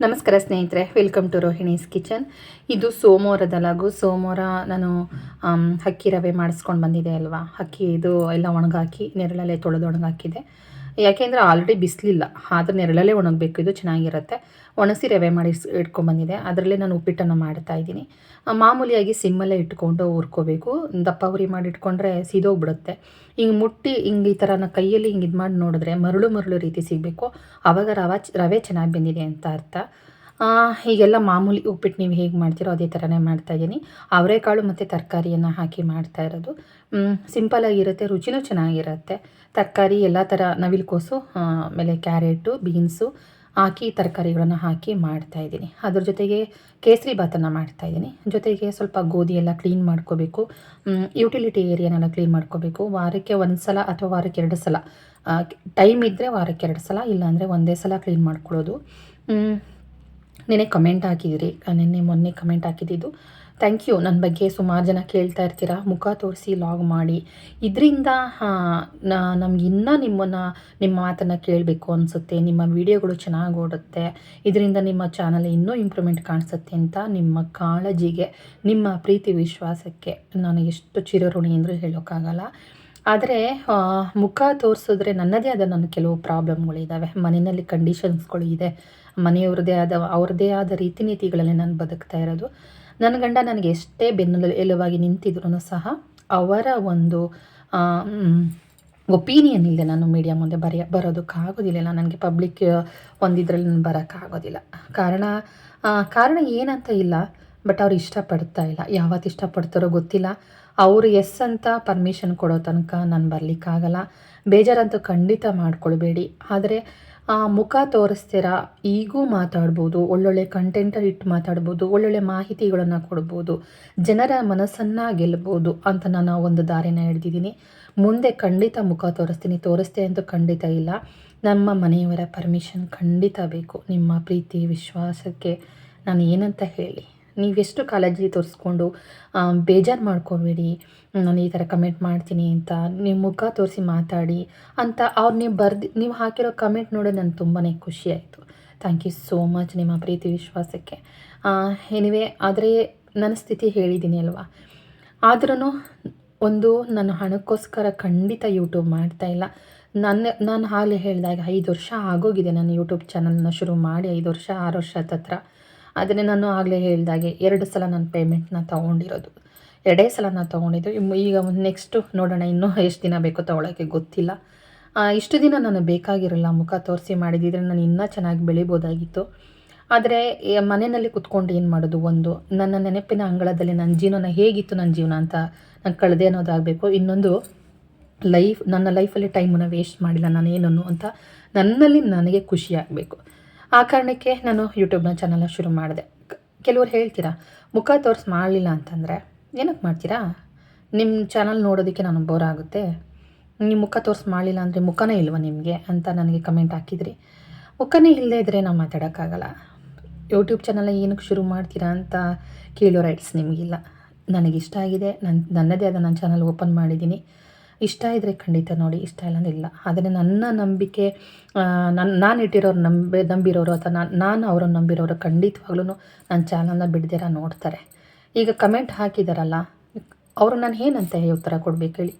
ನಮಸ್ಕಾರ ಸ್ನೇಹಿತರೆ welcome to Rohini's kitchen ಇದು ಸೋಮವಾರದ ಲಾಗು ಸೋಮವಾರ ನಾನು ಅಕ್ಕಿ ರವೆ ಮಾಡಿಸ್ಕೊಂಡು ಬಂದಿದೆ ಅಲ್ವಾ? ಅಕ್ಕಿ ಇದು ಎಲ್ಲ ಒಣಗಾಕಿ, ನೆರಳಲ್ಲೇ ತೊಳೆದು ಒಣಗಾಕಿದೆ. ಯಾಕೆಂದರೆ ಆಲ್ರೆಡಿ ಬಿಸಿಲಿಲ್ಲ, ಆದರೆ ನೆರಳಲ್ಲೇ ಒಣಗಬೇಕು, ಇದು ಚೆನ್ನಾಗಿರುತ್ತೆ. ಒಣಗಿಸಿ ರವೆ ಮಾಡಿ ಇಟ್ಕೊಂಡ್ಬಂದಿದೆ ಅದರಲ್ಲೇ ನಾನು ಉಪ್ಪಿಟ್ಟನ್ನು ಮಾಡ್ತಾ ಇದ್ದೀನಿ. ಮಾಮೂಲಿಯಾಗಿ ಸಿಮ್ಮಲ್ಲೇ ಇಟ್ಕೊಂಡು ಹುರ್ಕೋಬೇಕು. ದಪ್ಪ ಉರಿ ಮಾಡಿ ಇಟ್ಕೊಂಡ್ರೆ ಸೀದೋಗ್ಬಿಡುತ್ತೆ. ಹಿಂಗೆ ಮುಟ್ಟಿ, ಹಿಂಗೆ ಈ ಥರ ಕೈಯಲ್ಲಿ ಹಿಂಗೆ ಇದು ಮಾಡಿ ನೋಡಿದ್ರೆ ಮರಳು ಮರಳು ರೀತಿ ಸಿಗಬೇಕು. ಆವಾಗ ರವೆ ರವೆ ಚೆನ್ನಾಗಿ ಬಂದಿದೆ ಅಂತ ಅರ್ಥ. ಹೀಗೆಲ್ಲ ಮಾಮೂಲಿ ಉಪ್ಪಿಟ್ಟು ನೀವು ಹೇಗೆ ಮಾಡ್ತೀರೋ ಅದೇ ಥರನೇ ಮಾಡ್ತಾ ಇದ್ದೀನಿ. ಅವರೆಕಾಳು ಮತ್ತು ತರಕಾರಿಯನ್ನು ಹಾಕಿ ಮಾಡ್ತಾ ಇರೋದು. ಸಿಂಪಲಾಗಿರುತ್ತೆ ರುಚಿನೂ ಚೆನ್ನಾಗಿರುತ್ತೆ. ತರಕಾರಿ ಎಲ್ಲ ಥರ ನವಿಲುಕೋಸು ಆಮೇಲೆ ಕ್ಯಾರೆಟು, ಬೀನ್ಸು ಹಾಕಿ ತರಕಾರಿಗಳನ್ನು ಹಾಕಿ ಮಾಡ್ತಾ ಇದ್ದೀನಿ. ಅದ್ರ ಜೊತೆಗೆ ಕೇಸರಿ ಭಾತನ್ನು ಮಾಡ್ತಾ ಇದ್ದೀನಿ. ಜೊತೆಗೆ ಸ್ವಲ್ಪ ಗೋಧಿ ಎಲ್ಲ ಕ್ಲೀನ್ ಮಾಡ್ಕೋಬೇಕು ಯುಟಿಲಿಟಿ ಏರಿಯಾನೆಲ್ಲ ಕ್ಲೀನ್ ಮಾಡ್ಕೋಬೇಕು. ವಾರಕ್ಕೆ ಒಂದು ಸಲ ಅಥವಾ ವಾರಕ್ಕೆ ಎರಡು ಸಲ. ಟೈಮ್ ಇದ್ದರೆ ವಾರಕ್ಕೆ ಎರಡು ಸಲ, ಇಲ್ಲಾಂದರೆ ಒಂದೇ ಸಲ ಕ್ಲೀನ್ ಮಾಡ್ಕೊಳ್ಳೋದು. ನಿನ್ನೆ ನೆನೆ ಕಮೆಂಟ್ ಹಾಕಿದಿರಿ. ನಿನ್ನೆ ಮೊನ್ನೆ ಕಮೆಂಟ್ ಹಾಕಿದ್ದು ಥ್ಯಾಂಕ್ ಯು ನನ್ನ ಬಗ್ಗೆ ಸುಮಾರು ಜನ ಕೇಳ್ತಾ ಇರ್ತೀರಾ? ಮುಖ ತೋರಿಸಿ ಲಾಗ್ ಮಾಡಿ. ಇದರಿಂದ ನಮ್ಗೆ ಇನ್ನೂ ನಿಮ್ಮನ್ನು ನಿಮ್ಮ ಮಾತನ್ನು ಕೇಳಬೇಕು ಅನಿಸುತ್ತೆ. ನಿಮ್ಮ ವಿಡಿಯೋಗಳು ಚೆನ್ನಾಗಿ ಓಡುತ್ತೆ. ಇದರಿಂದ ನಿಮ್ಮ ಚಾನಲ್ ಇನ್ನೂ ಇಂಪ್ರೂವ್ಮೆಂಟ್ ಕಾಣಿಸುತ್ತೆ ಅಂತ ನಿಮ್ಮ ಕಾಳಜಿಗೆ, ನಿಮ್ಮ ಪ್ರೀತಿ ವಿಶ್ವಾಸಕ್ಕೆ ನಾನು ಎಷ್ಟು ಚಿರಋಣಿ ಅಂದರೂ ಹೇಳೋಕ್ಕಾಗಲ್ಲ. ಆದರೆ ಮುಖ ತೋರಿಸಿದ್ರೆ ನನ್ನದೇ ಆದ ನನ್ನ ಕೆಲವು ಪ್ರಾಬ್ಲಮ್ಗಳಿದ್ದಾವೆ ಮನೆಯಲ್ಲಿ ಕಂಡೀಷನ್ಸ್ಗಳು ಇದೆ. ಮನೆಯವ್ರದ್ದೇ ಆದ, ಅವ್ರದ್ದೇ ಆದ ರೀತಿ ನೀತಿಗಳಲ್ಲಿ ನಾನು ಬದುಕ್ತಾ ಇರೋದು. ನನ್ನ ಗಂಡ ನನಗೆ ಎಷ್ಟೇ ಬೆನ್ನೆಲು ಎಲುವಾಗಿ ನಿಂತಿದ್ರು ಸಹ ಅವರ ಒಂದು ಒಪೀನಿಯನ್ ಇಲ್ಲದೆ ನಾನು ಮೀಡಿಯಾ ಮುಂದೆ ಬರೆಯ ಬರೋದಕ್ಕಾಗೋದಿಲ್ಲ. ನನಗೆ ಪಬ್ಲಿಕ್ ಒಂದಿದ್ರಲ್ಲಿ ನಾನು ಬರೋಕ್ಕಾಗೋದಿಲ್ಲ. ಕಾರಣ ಕಾರಣ ಏನಂತ ಇಲ್ಲ ಬಟ್ ಅವ್ರು ಇಷ್ಟಪಡ್ತಾ ಇಲ್ಲ. ಯಾವತ್ತು ಇಷ್ಟಪಡ್ತಾರೋ ಗೊತ್ತಿಲ್ಲ. ಅವರು ಎಸ್ ಅಂತ ಪರ್ಮಿಷನ್ ಕೊಡೋ ತನಕ ನಾನು ಬರಲಿಕ್ಕಾಗಲ್ಲ. ಬೇಜಾರಂತೂ ಖಂಡಿತ ಮಾಡ್ಕೊಳ್ಬೇಡಿ. ಆದರೆ ಮುಖ ತೋರಿಸ್ತೀರಾ? ಈಗೂ ಮಾತಾಡ್ಬೋದು. ಒಳ್ಳೊಳ್ಳೆ ಕಂಟೆಂಟಲ್ಲಿ ಇಟ್ಟು ಮಾತಾಡ್ಬೋದು. ಒಳ್ಳೊಳ್ಳೆ ಮಾಹಿತಿಗಳನ್ನು ಕೊಡ್ಬೋದು. ಜನರ ಮನಸ್ಸನ್ನು ಗೆಲ್ಬೋದು ಅಂತ ನಾನು ಒಂದು ದಾರಿನ ಹಿಡ್ದಿದ್ದೀನಿ. ಮುಂದೆ ಖಂಡಿತ ಮುಖ ತೋರಿಸ್ತೀನಿ. ತೋರಿಸ್ತೆ ಅಂತೂ ಖಂಡಿತ ಇಲ್ಲ. ನಮ್ಮ ಮನೆಯವರ ಪರ್ಮಿಷನ್ ಖಂಡಿತ ಬೇಕು. ನಿಮ್ಮ ಪ್ರೀತಿ, ವಿಶ್ವಾಸಕ್ಕೆ ನಾನು ಏನಂತ ಹೇಳಿ? ನೀವೆಷ್ಟು ಕಾಳಜಿ ತೋರಿಸ್ಕೊಂಡು ಬೇಜಾರು ಮಾಡ್ಕೋಬೇಡಿ, ನಾನು ಈ ಥರ ಕಮೆಂಟ್ ಮಾಡ್ತೀನಿ ಅಂತ ನಿಮ್ಮ ಮುಖ ತೋರಿಸಿ ಮಾತಾಡಿ ಅಂತ ಅವ್ರು ನೀವು ಬರ್ದು, ನೀವು ಹಾಕಿರೋ ಕಮೆಂಟ್ ನೋಡಿ ನನಗೆ ತುಂಬಾ ಖುಷಿ ಆಯಿತು. ಥ್ಯಾಂಕ್ ಯು ಸೋ ಮಚ್ ನಿಮ್ಮ ಪ್ರೀತಿ ವಿಶ್ವಾಸಕ್ಕೆ. ಎನಿವೆ ಆದರೆ ನನ್ನ ಸ್ಥಿತಿ ಹೇಳಿದ್ದೀನಿ ಅಲ್ವಾ? ಆದ್ರೂ ಒಂದು ನಾನು ಹಣಕ್ಕೋಸ್ಕರ ಖಂಡಿತ ಯೂಟ್ಯೂಬ್ ಮಾಡ್ತಾ ಇಲ್ಲ. ನನ್ನ, ನಾನು ಹಾಗೆ ಹೇಳಿದಾಗ ಐದು ವರ್ಷ ಆಗೋಗಿದೆ ನಾನು ಯೂಟ್ಯೂಬ್ ಚಾನಲ್ನ ಶುರು ಮಾಡಿ, ಐದು ವರ್ಷ, ಆರು ವರ್ಷ ಹತ್ರ ಆದರೆ ನಾನು ಆಗಲೇ ಹೇಳಿದಾಗೆ ಎರಡು ಸಲ ನಾನು ಪೇಮೆಂಟ್ನ ತೊಗೊಂಡಿರೋದು. ಎರಡೇ ಸಲ ನಾನು ತೊಗೊಂಡಿದ್ದು. ಈಗ ನೆಕ್ಸ್ಟು ನೋಡೋಣ ಇನ್ನೂ ಎಷ್ಟು ದಿನ ಬೇಕೋ ತೊಗೊಳಕ್ಕೆ ಗೊತ್ತಿಲ್ಲ. ಇಷ್ಟು ದಿನ ನಾನು ಬೇಕಾಗಿರಲ್ಲ ಮುಖ ತೋರಿಸಿ ಮಾಡಿದಿದ್ರೆ ನಾನು ಇನ್ನೂ ಚೆನ್ನಾಗಿ ಬೆಳಿಬೋದಾಗಿತ್ತು. ಆದರೆ ಮನೆಯಲ್ಲಿ ಕುತ್ಕೊಂಡು ಏನು ಮಾಡೋದು? ಒಂದು, ನನ್ನ ನೆನಪಿನ ಅಂಗಳದಲ್ಲಿ ನನ್ನ ಜೀವನ ಹೇಗಿತ್ತು ನನ್ನ ಜೀವನ ಅಂತ ನಾನು ಕಳೆದೇ ಅನ್ನೋದಾಗಬೇಕು. ಇನ್ನೊಂದು ಲೈಫ್ ನನ್ನ ಲೈಫಲ್ಲಿ ಟೈಮನ್ನು ವೇಸ್ಟ್ ಮಾಡಿಲ್ಲ ನಾನೇನನ್ನು ಅಂತ ನನ್ನಲ್ಲಿ ನನಗೆ ಖುಷಿ ಆಗಬೇಕು. ಆ ಕಾರಣಕ್ಕೆ ನಾನು ಯೂಟ್ಯೂಬ್ನ ಚಾನಲ್ನ ಶುರು ಮಾಡಿದೆ. ಕೆಲವರು ಹೇಳ್ತೀರಾ, ಮುಖ ತೋರಿಸಿ ಮಾಡಲಿಲ್ಲ ಅಂತಂದರೆ ಏನಕ್ಕೆ ಮಾಡ್ತೀರಾ? ನಿಮ್ಮ ಚಾನಲ್ ನೋಡೋದಕ್ಕೆ ನಾನು ಬೋರ್ ಆಗುತ್ತೆ. ನಿಮ್ಮ ಮುಖ ತೋರಿಸಿ ಮಾಡಲಿಲ್ಲ ಅಂದರೆ ಮುಖನೇ ಇಲ್ವಾ ನಿಮಗೆ ಅಂತ ನನಗೆ ಕಮೆಂಟ್ ಹಾಕಿದ್ರಿ. ಮುಖನೇ ಇಲ್ಲದೇ ಇದ್ದರೆ ನಾವು ಮಾತಾಡೋಕ್ಕಾಗಲ್ಲ. ಯೂಟ್ಯೂಬ್ ಚಾನಲ್ ಏನಕ್ಕೆ ಶುರು ಮಾಡ್ತೀರಾ ಅಂತ ಕೇಳೋ ರೈಟ್ಸ್ ನಿಮಗಿಲ್ಲ. ನನಗಿಷ್ಟ ಆಗಿದೆ. ನನ್ನ ನನ್ನದೇ ಆದ ನನ್ನ ಚಾನಲ್ ಓಪನ್ ಮಾಡಿದ್ದೀನಿ. ಇಷ್ಟ ಇದ್ದರೆ ಖಂಡಿತ ನೋಡಿ, ಇಷ್ಟ ಇಲ್ಲ ಅಂದ್ರೆ ಇಲ್ಲ. ಆದರೆ ನನ್ನ ನಂಬಿಕೆ ನನ್ನ ನಾನು ಇಟ್ಟಿರೋರು ನಂಬಿ, ನಂಬಿರೋರು ಅಥವಾ ನಾನು ನಾನು ಅವ್ರನ್ನ ನಂಬಿರೋರು ಖಂಡಿತವಾಗ್ಲೂ ನನ್ನ ಚಾನಲ್ನ ಬಿಡ್ದಿರ ನೋಡ್ತಾರೆ. ಈಗ ಕಮೆಂಟ್ ಹಾಕಿದಾರಲ್ಲ, ಅವರು ನಾನು ಏನಂತ ಉತ್ತರ ಕೊಡ್ಬೇಕು ಹೇಳಿ.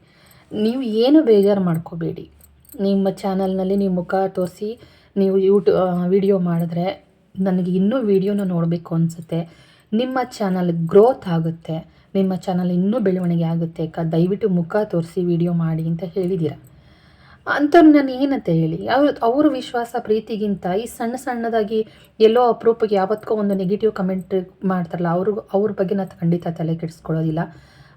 ನೀವು ಏನು ಬೇಜಾರು ಮಾಡ್ಕೋಬೇಡಿ. ನಿಮ್ಮ ಚಾನಲ್ನಲ್ಲಿ ನೀವು ಮುಖ ತೋರಿಸಿ, ನೀವು ಯೂಟ್ಯೂ ವಿಡಿಯೋ ಮಾಡಿದ್ರೆ ನನಗೆ ಇನ್ನೂ ವಿಡಿಯೋನ ನೋಡಬೇಕು ಅನಿಸುತ್ತೆ. ನಿಮ್ಮ ಚಾನಲ್ ಗ್ರೋತ್ ಆಗುತ್ತೆ. ನಿಮ್ಮ ಚಾನಲ್ ಇನ್ನೂ ಬೆಳವಣಿಗೆ ಆಗುತ್ತೆ, ಅಕ್ಕ. ದಯವಿಟ್ಟು ಮುಖ ತೋರಿಸಿ ವಿಡಿಯೋ ಮಾಡಿ ಅಂತ ಹೇಳಿದ್ದೀರ ಅಂಥವ್ರು ನಾನು ಏನಂತ ಹೇಳಿ? ಅವ್ರ ಅವ್ರ ವಿಶ್ವಾಸ ಪ್ರೀತಿಗಿಂತ ಈ ಸಣ್ಣ ಸಣ್ಣದಾಗಿ ಎಲ್ಲೋ ಅಪರೂಪಕ್ಕೆ ಯಾವತ್ತೋ ಒಂದು ನೆಗೆಟಿವ್ ಕಮೆಂಟ್ ಮಾಡ್ತಾರಲ್ಲ, ಅವ್ರಿಗೂ, ಅವ್ರ ಬಗ್ಗೆ ನಾನು ಖಂಡಿತ ತಲೆ ಕೆಡಿಸ್ಕೊಳ್ಳೋದಿಲ್ಲ.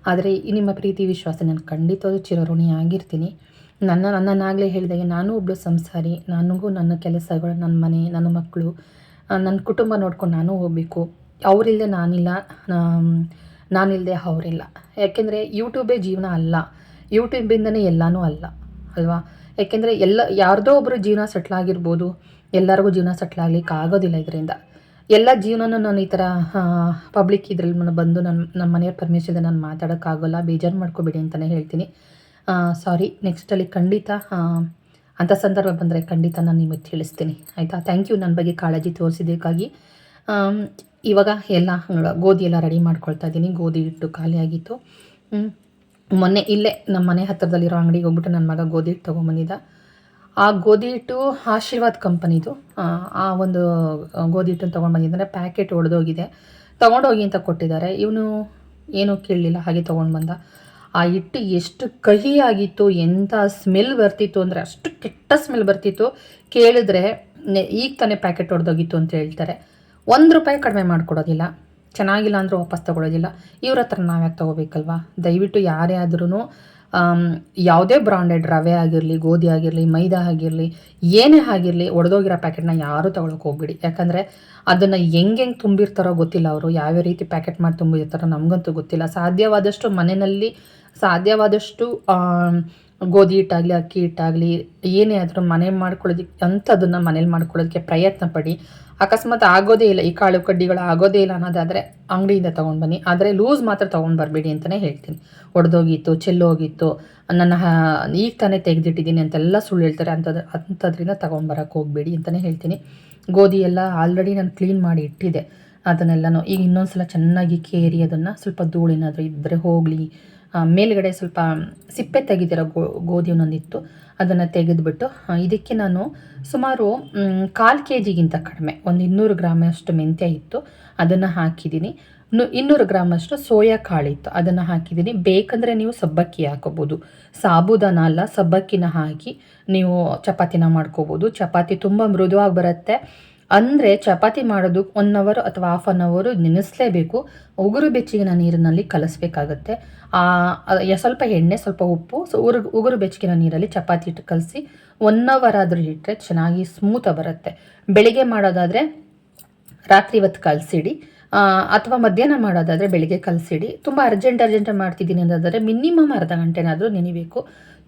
ಆದರೆ ಈ ನಿಮ್ಮ ಪ್ರೀತಿ ವಿಶ್ವಾಸ ನಾನು ಖಂಡಿತವಾದ ಚಿರಋಣಿ ಆಗಿರ್ತೀನಿ. ನನ್ನ ನನ್ನನ್ನಾಗಲೇ ಹೇಳಿದಾಗೆ ನಾನು ಒಬ್ಬಳು ಸಂಸಾರಿ, ನನಗೂ ನನ್ನ ಕೆಲಸಗಳು, ನನ್ನ ಮನೆ, ನನ್ನ ಮಕ್ಕಳು ನನ್ನ ಕುಟುಂಬ ನೋಡ್ಕೊಂಡು ನಾನು ಹೋಗಬೇಕು. ಅವರಿಲ್ಲದೆ ನಾನಿಲ್ಲ. ನಾನ್- ನಾನಿಲ್ಲದೆ ಅವರಿಲ್ಲ. ಯಾಕೆಂದರೆ ಯೂಟ್ಯೂಬೇ ಜೀವನ ಅಲ್ಲ. ಯೂಟ್ಯೂಬಿಂದನೇ ಎಲ್ಲನೂ ಅಲ್ಲ. ಅಲ್ವಾ? ಯಾಕೆಂದರೆ ಎಲ್ಲ, ಯಾರ್ದೋ ಒಬ್ಬರು ಜೀವನ ಸೆಟ್ಲಾಗಿರ್ಬೋದು ಎಲ್ಲರಿಗೂ ಜೀವನ ಸೆಟ್ಲಾಗಲಿಕ್ಕೆ ಆಗೋದಿಲ್ಲ ಇದರಿಂದ. ಎಲ್ಲ ಜೀವನನೂ ನಾನು ಈ ಥರ ಪಬ್ಲಿಕ್ ಇದ್ರಲ್ಲಿ ನಾನು ಬಂದು ನನ್ನ ನಮ್ಮ ಮನೆಯವ್ರ ಪರ್ಮಿಷನ್ ನಾನು ಮಾತಾಡೋಕ್ಕಾಗೋಲ್ಲ. ಬೇಜಾರು ಮಾಡ್ಕೋಬೇಡಿ ಅಂತಲೇ ಹೇಳ್ತೀನಿ. ಸಾರಿ ನೆಕ್ಸ್ಟಲ್ಲಿ ಖಂಡಿತ ಅಂಥ ಸಂದರ್ಭ ಬಂದರೆ ಖಂಡಿತ ನಾನು ನಿಮಗೆ ತಿಳಿಸ್ತೀನಿ. ಆಯಿತಾ? ಥ್ಯಾಂಕ್ ಯು ನನ್ನ ಬಗ್ಗೆ ಕಾಳಜಿ ತೋರಿಸಿದ್ದಕ್ಕಾಗಿ. ಇವಾಗ ಎಲ್ಲ ಗೋಧಿ ಎಲ್ಲ ರೆಡಿ ಮಾಡ್ಕೊಳ್ತಾ ಇದ್ದೀನಿ. ಗೋಧಿ ಹಿಟ್ಟು ಖಾಲಿಯಾಗಿತ್ತು. ಮೊನ್ನೆ ಇಲ್ಲೇ ನಮ್ಮ ಮನೆ ಹತ್ತಿರದಲ್ಲಿರೋ ಅಂಗಡಿಗೆ ಹೋಗ್ಬಿಟ್ಟು ನನ್ನ ಮಗ ಗೋಧಿ ಹಿಟ್ಟು ತೊಗೊಂಬಂದಿದ್ದ. ಆ ಗೋಧಿ ಹಿಟ್ಟು ಆಶೀರ್ವಾದ್ ಕಂಪನಿದು. ಆ, ಆ ಒಂದು ಗೋಧಿ ಹಿಟ್ಟನ್ನು ತೊಗೊಂಡ್ಬಂದಿದ್ದಾರೆ ಪ್ಯಾಕೆಟ್ ಒಡೆದೋಗಿದೆ. ತೊಗೊಂಡೋಗಿ ಅಂತ ಕೊಟ್ಟಿದ್ದಾರೆ. ಇವನು ಏನೂ ಕೇಳಲಿಲ್ಲ ಹಾಗೆ ತೊಗೊಂಡು ಬಂದ ಆ ಹಿಟ್ಟು ಎಷ್ಟು ಕಹಿಯಾಗಿತ್ತು ಎಂಥ ಸ್ಮೆಲ್ ಬರ್ತಿತ್ತು ಅಂದರೆ ಅಷ್ಟು ಕೆಟ್ಟ ಸ್ಮೆಲ್ ಬರ್ತಿತ್ತು. ಕೇಳಿದ್ರೆ ಈಗ ತಾನೇ ಪ್ಯಾಕೆಟ್ ಒಡೆದೋಗಿತ್ತು ಅಂತ ಹೇಳ್ತಾರೆ. ಒಂದು ರೂಪಾಯಿ ಕಡಿಮೆ ಮಾಡಿಕೊಡೋದಿಲ್ಲ. ಚೆನ್ನಾಗಿಲ್ಲ ಅಂದರೂ ವಾಪಸ್ ತೊಗೊಳೋದಿಲ್ಲ. ಇವ್ರ ಹತ್ರ ನಾವು ಯಾಕೆ ತೊಗೋಬೇಕಲ್ವಾ? ದಯವಿಟ್ಟು ಯಾರೇ ಆದ್ರೂ ಯಾವುದೇ ಬ್ರಾಂಡೆಡ್ ರವೆ ಆಗಿರಲಿ, ಗೋಧಿ ಆಗಿರಲಿ, ಮೈದಾ ಆಗಿರಲಿ, ಏನೇ ಆಗಿರಲಿ ಒಡೆದೋಗಿರೋ ಪ್ಯಾಕೆಟ್ನ ಯಾರೂ ತೊಗೊಳಕ್ಕೆ ಹೋಗ್ಬಿಡಿ. ಯಾಕಂದರೆ ಅದನ್ನು ಹೆಂಗೆ ಹೆಂಗೆ ತುಂಬಿರ್ತಾರೋ ಗೊತ್ತಿಲ್ಲ ಅವರು. ಯಾವ್ಯಾವ ರೀತಿ ಪ್ಯಾಕೆಟ್ ಮಾಡಿ ತುಂಬಿರ್ತಾರೋ ನಮಗಂತೂ ಗೊತ್ತಿಲ್ಲ. ಸಾಧ್ಯವಾದಷ್ಟು ಮನೆಯಲ್ಲಿ ಸಾಧ್ಯವಾದಷ್ಟು ಗೋಧಿ ಹಿಟ್ಟಾಗಲಿ, ಅಕ್ಕಿ ಹಿಟ್ಟಾಗಲಿ, ಏನೇ ಆದರೂ ಮನೆ ಮಾಡ್ಕೊಳ್ಳೋದಕ್ಕೆ ಅಂಥದ್ದನ್ನು ಮನೇಲಿ ಮಾಡ್ಕೊಳ್ಳೋದಕ್ಕೆ ಪ್ರಯತ್ನ ಪಡಿ. ಅಕಸ್ಮಾತ್ ಆಗೋದೇ ಇಲ್ಲ, ಈ ಕಾಳು ಕಡ್ಡಿಗಳು ಆಗೋದೇ ಇಲ್ಲ ಅನ್ನೋದಾದರೆ ಅಂಗಡಿಯಿಂದ ತೊಗೊಂಡು ಬನ್ನಿ. ಆದರೆ ಲೂಸ್ ಮಾತ್ರ ತೊಗೊಂಡು ಬರಬೇಡಿ ಅಂತಲೇ ಹೇಳ್ತೀನಿ. ಒಡೆದೋಗಿತ್ತು, ಚೆಲ್ಲೋಗಿತ್ತು, ನನ್ನ ಈಗ ತಾನೇ ತೆಗೆದಿಟ್ಟಿದ್ದೀನಿ ಅಂತೆಲ್ಲ ಸುಳ್ಳು ಹೇಳ್ತಾರೆ. ಅಂಥದ್ದು ಅಂಥದ್ರಿಂದ ತೊಗೊಂಡು ಬರೋಕ್ಕೆ ಹೋಗಬೇಡಿ ಅಂತಲೇ ಹೇಳ್ತೀನಿ. ಗೋಧಿ ಎಲ್ಲ ಆಲ್ರೆಡಿ ನಾನು ಕ್ಲೀನ್ ಮಾಡಿ ಇಟ್ಟಿದ್ದೆ. ಅದನ್ನೆಲ್ಲನೂ ಈಗ ಇನ್ನೊಂದು ಸಲ ಚೆನ್ನಾಗಿ ಕೇರಿ ಅದನ್ನು ಸ್ವಲ್ಪ ಧೂಳಿನಾದರೂ ಇದ್ದರೆ ಹೋಗಲಿ. ಮೇಲ್ಗಡೆ ಸ್ವಲ್ಪ ಸಿಪ್ಪೆ ತೆಗೆದಿರೋ ಗೋ ಗೋಧಿ ಒಂದೊಂದಿತ್ತು ಅದನ್ನು ತೆಗೆದುಬಿಟ್ಟು ಇದಕ್ಕೆ ನಾನು ಸುಮಾರು ಕಾಲು ಕೆ ಜಿಗಿಂತ ಕಡಿಮೆ, ಒಂದು ಇನ್ನೂರು ಗ್ರಾಮಷ್ಟು ಮೆಂತ್ಯ ಇತ್ತು. ಅದನ್ನು ಹಾಕಿದ್ದೀನಿ. ಇನ್ನೂರು ಗ್ರಾಮಷ್ಟು ಸೋಯಾ ಕಾಳಿತ್ತು ಅದನ್ನು ಹಾಕಿದ್ದೀನಿ. ಬೇಕಂದರೆ ನೀವು ಸಬ್ಬಕ್ಕಿ ಹಾಕೋಬೋದು. ಸಾಬುದಾನ ಅಲ್ಲ, ಸಬ್ಬಕ್ಕಿನ ಹಾಕಿ ನೀವು ಚಪಾತಿನ ಮಾಡ್ಕೋಬೋದು. ಚಪಾತಿ ತುಂಬ ಮೃದುವಾಗಿ ಬರುತ್ತೆ. ಅಂದರೆ ಚಪಾತಿ ಮಾಡೋದು ಒನ್ ಅವರ್ ಅಥವಾ ಹಾಫ್ ಅನ್ ಅವರು ನೆನೆಸಲೇಬೇಕು. ಉಗುರು ಬೆಚ್ಚಗಿನ ನೀರಿನಲ್ಲಿ ಕಲಸ್ಬೇಕಾಗತ್ತೆ. ಸ್ವಲ್ಪ ಎಣ್ಣೆ, ಸ್ವಲ್ಪ ಉಪ್ಪು, ಸೊ ಉರು, ಉಗುರು ಬೆಚ್ಚಗಿನ ನೀರಲ್ಲಿ ಚಪಾತಿ ಇಟ್ಟು ಕಲಸಿ ಒನ್ ಅವರ್ ಆದರೂ ಇಟ್ಟರೆ ಚೆನ್ನಾಗಿ ಸ್ಮೂತಾಗಿ ಬರುತ್ತೆ. ಬೆಳಿಗ್ಗೆ ಮಾಡೋದಾದರೆ ರಾತ್ರಿ ಇವತ್ತು ಕಲಸಿಡಿ. ಅಥವಾ ಮಧ್ಯಾಹ್ನ ಮಾಡೋದಾದರೆ ಬೆಳಿಗ್ಗೆ ಕಲಸಿಡಿ. ತುಂಬ ಅರ್ಜೆಂಟ್ ಅರ್ಜೆಂಟ್ ಮಾಡ್ತಿದ್ದೀನಿ ಅಂತಂದರೆ ಮಿನಿಮಮ್ ಅರ್ಧ ಗಂಟೆನಾದರೂ ನೆನಿಬೇಕು.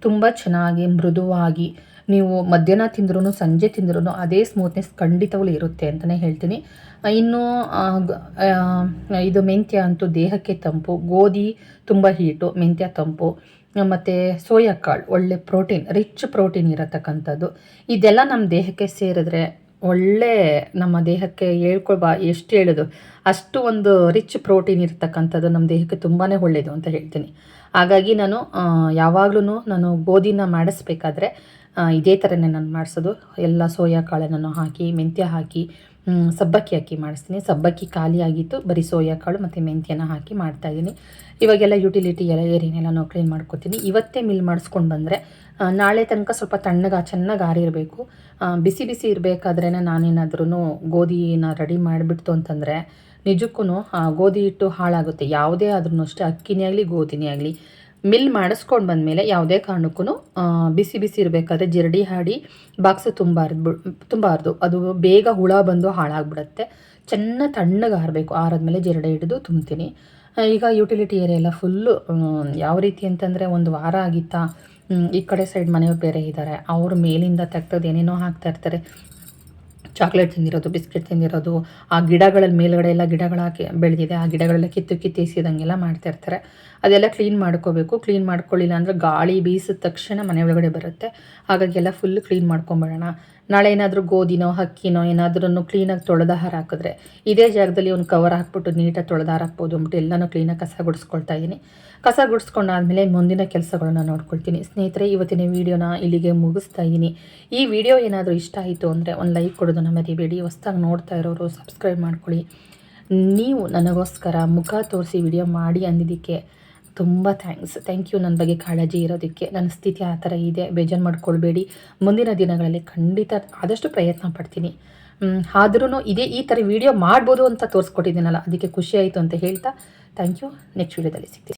ತುಂಬ ಚೆನ್ನಾಗಿ ಮೃದುವಾಗಿ ನೀವು ಮಧ್ಯಾಹ್ನ ತಿಂದ್ರೂ ಸಂಜೆ ತಿಂದ್ರೂ ಅದೇ ಸ್ಮೂತ್ನೆಸ್ ಖಂಡಿತವಾಗ್ಲೂ ಇರುತ್ತೆ ಅಂತಲೇ ಹೇಳ್ತೀನಿ. ಇನ್ನು ಇದು ಮೆಂತ್ಯ ಅಂತೂ ದೇಹಕ್ಕೆ ತಂಪು, ಗೋಧಿ ತುಂಬ ಹೀಟು ಮೆಂತ್ಯ ತಂಪು, ಮತ್ತು ಸೋಯಾ ಕಾಳು, ಒಳ್ಳೆ ಪ್ರೋಟೀನ್ ರಿಚ್ ಪ್ರೋಟೀನ್ ಇರತಕ್ಕಂಥದ್ದು. ಇದೆಲ್ಲ ನಮ್ಮ ದೇಹಕ್ಕೆ ಸೇರಿದ್ರೆ ಒಳ್ಳೆ ನಮ್ಮ ದೇಹಕ್ಕೆ ಹೇಳ್ಕೊಳ್ಬಾ, ಎಷ್ಟು ಹೇಳೋದು? ಅಷ್ಟು ಒಂದು ರಿಚ್ ಪ್ರೋಟೀನ್ ಇರ್ತಕ್ಕಂಥದ್ದು ನಮ್ಮ ದೇಹಕ್ಕೆ ತುಂಬಾ ಒಳ್ಳೆಯದು ಅಂತ ಹೇಳ್ತೀನಿ. ಹಾಗಾಗಿ ನಾನು ಯಾವಾಗಲೂ ನಾನು ಗೋಧಿನ ಮಾಡಿಸ್ಬೇಕಾದ್ರೆ ಇದೇ ಥರನೇ ನಾನು ಮಾಡಿಸೋದು. ಎಲ್ಲ ಸೋಯಾ ಕಾಳನ್ನು ಹಾಕಿ, ಮೆಂತ್ಯ ಹಾಕಿ ಸಬ್ಬಕ್ಕಿ ಅಕ್ಕಿ ಮಾಡಿಸ್ತೀನಿ. ಸಬ್ಬಕ್ಕಿ ಖಾಲಿ ಆಗಿತ್ತು. ಬರೀ ಸೋಯಾ ಕಾಳು ಮತ್ತು ಮೆಂತ್ಯನ ಹಾಕಿ ಮಾಡ್ತಾಯಿದ್ದೀನಿ ಇವಾಗೆಲ್ಲ ಯುಟಿಲಿಟಿ ಎಲ್ಲ ಏರಿನೆಲ್ಲ ಕ್ಲೀನ್ ಮಾಡ್ಕೊತೀನಿ ಇವತ್ತೇ ಮಿಲ್ ಮಾಡಿಸ್ಕೊಂಡು ಬಂದರೆ ನಾಳೆ ತನಕ ಸ್ವಲ್ಪ ತಣ್ಣಗೆ ಚೆನ್ನಾಗಿ ಆರಿರಬೇಕು. ಬಿಸಿ ಬಿಸಿ ಇರಬೇಕಾದ್ರೆ ನಾನೇನಾದ್ರೂ ಗೋಧಿನ ರೆಡಿ ಮಾಡಿಬಿಡ್ತು ಅಂತಂದರೆ ನಿಜಕ್ಕೂ ಗೋಧಿ ಹಿಟ್ಟು ಹಾಳಾಗುತ್ತೆ. ಯಾವುದೇ ಆದ್ರೂ ಅಷ್ಟೇ, ಅಕ್ಕಿನೇ ಆಗಲಿ, ಗೋಧಿನೇ ಆಗಲಿ. ಮಿಲ್ ಮಾಡಿಸ್ಕೊಂಡು ಬಂದಮೇಲೆ ಯಾವುದೇ ಕಾರಣಕ್ಕೂ ಬಿಸಿ ಬಿಸಿ ಇರಬೇಕಾದ್ರೆ ಜಿರಡಿ ಹಾಡಿ ಬಾಕ್ಸ್ ತುಂಬಾರ್ದು ತುಂಬಾರ್ದು ಅದು ಬೇಗ ಹುಳ ಬಂದು ಹಾಳಾಗ್ಬಿಡುತ್ತೆ. ಚೆನ್ನಾಗಿ ತಣ್ಣಗೆ ಆರಬೇಕು. ಆರಾದ್ಮೇಲೆ ಜಿರಡೆ ಹಿಡಿದು ತುಂಬ್ತೀನಿ. ಈಗ ಯುಟಿಲಿಟಿ ಏರಿಯಾ ಎಲ್ಲ ಫುಲ್ಲು ಯಾವ ರೀತಿ ಅಂತಂದರೆ ಒಂದು ವಾರ ಆಗಿತ್ತಾ ಈ ಕಡೆ ಸೈಡ್ ಮನೆಯವ್ರು ಬೇರೆ ಇದ್ದಾರೆ ಅವ್ರ ಮೇಲಿಂದ ತೆಗ್ದದ್ದು ಏನೇನೋ ಹಾಕ್ತಾ ಇರ್ತಾರೆ. ಚಾಕ್ಲೇಟ್ ತಿಂದಿರೋದು, ಬಿಸ್ಕೆಟ್ ತಿಂದಿರೋದು, ಆ ಗಿಡಗಳಲ್ಲಿ ಮೇಲ್ಗಡೆ ಎಲ್ಲ ಗಿಡಗಳ ಬೆಳೆದಿದೆ, ಆ ಗಿಡಗಳೆಲ್ಲ ಕಿತ್ತು ಕಿತ್ತು ಎಸಿದಂಗೆಲ್ಲ ಮಾಡ್ತಾ ಇರ್ತಾರೆ. ಅದೆಲ್ಲ ಕ್ಲೀನ್ ಮಾಡ್ಕೋಬೇಕು. ಕ್ಲೀನ್ ಮಾಡ್ಕೊಳ್ಳಿಲ್ಲ ಅಂದರೆ ಗಾಳಿ ಬೀಸಿದ ತಕ್ಷಣ ಮನೆ ಒಳಗಡೆ ಬರುತ್ತೆ. ಹಾಗಾಗಿ ಎಲ್ಲ ಫುಲ್ ಕ್ಲೀನ್ ಮಾಡ್ಕೊಂಬಿಡೋಣ ನಾಳೆ ಏನಾದರೂ ಗೋಧಿನೋ, ಹಕ್ಕಿನೋ ಏನಾದ್ರೂ ಕ್ಲೀನಾಗಿ ತೊಳೆದಾಹಾರ ಹಾಕಿದ್ರೆ ಇದೇ ಜಾಗದಲ್ಲಿ ಒಂದು ಕವರ್ ಹಾಕ್ಬಿಟ್ಟು ನೀಟಾಗಿ ತೊಳೆದಾರ ಹಾಕ್ಬೋದು ಅಂದ್ಬಿಟ್ಟು ಎಲ್ಲನೂ ಕ್ಲೀನಾಗಿ ಕಸ ಗುಡಿಸ್ಕೊಳ್ತಾ ಇದ್ದೀನಿ. ಕಸ ಗುಡಿಸ್ಕೊಂಡಾದ್ಮೇಲೆ ಮುಂದಿನ ಕೆಲಸಗಳನ್ನ ನೋಡ್ಕೊಳ್ತೀನಿ. ಸ್ನೇಹಿತರೆ, ಇವತ್ತಿನ ವಿಡಿಯೋನ ಇಲ್ಲಿಗೆ ಮುಗಿಸ್ತಾ ಇದ್ದೀನಿ. ಈ ವಿಡಿಯೋ ಏನಾದರೂ ಇಷ್ಟ ಆಯಿತು ಅಂದರೆ ಒಂದು ಲೈಕ್ ಕೊಡೋದನ್ನು ಮರಿಬೇಡಿ ಹೊಸ್ದಾಗಿ ನೋಡ್ತಾ ಇರೋರು ಸಬ್ಸ್ಕ್ರೈಬ್ ಮಾಡ್ಕೊಳ್ಳಿ. ನೀವು ನನಗೋಸ್ಕರ ಮುಖ ತೋರಿಸಿ ವಿಡಿಯೋ ಮಾಡಿ ಅಂದಿದ್ದಕ್ಕೆ ತುಂಬ ಥ್ಯಾಂಕ್ಸ್ ಥ್ಯಾಂಕ್ ಯು ನನ್ನ ಬಗ್ಗೆ ಕಾಳಜಿ ಇರೋದಕ್ಕೆ ನನ್ನ ಸ್ಥಿತಿ ಆ ಥರ ಇದೆ, ಬೇಜಾರು ಮಾಡ್ಕೊಳ್ಬೇಡಿ. ಮುಂದಿನ ದಿನಗಳಲ್ಲಿ ಖಂಡಿತ ಆದಷ್ಟು ಪ್ರಯತ್ನ ಪಡ್ತೀನಿ. ಆದ್ರೂ ಇದೇ ಈ ಥರ ವಿಡಿಯೋ ಮಾಡ್ಬೋದು ಅಂತ ತೋರಿಸ್ಕೊಟ್ಟಿದ್ದೀನಲ್ಲ, ಅದಕ್ಕೆ ಖುಷಿ ಆಯಿತು ಅಂತ ಹೇಳ್ತಾ ಥ್ಯಾಂಕ್ ಯು ನೆಕ್ಸ್ಟ್ ವಿಡಿಯೋದಲ್ಲಿ ಸಿಗ್ತೀನಿ.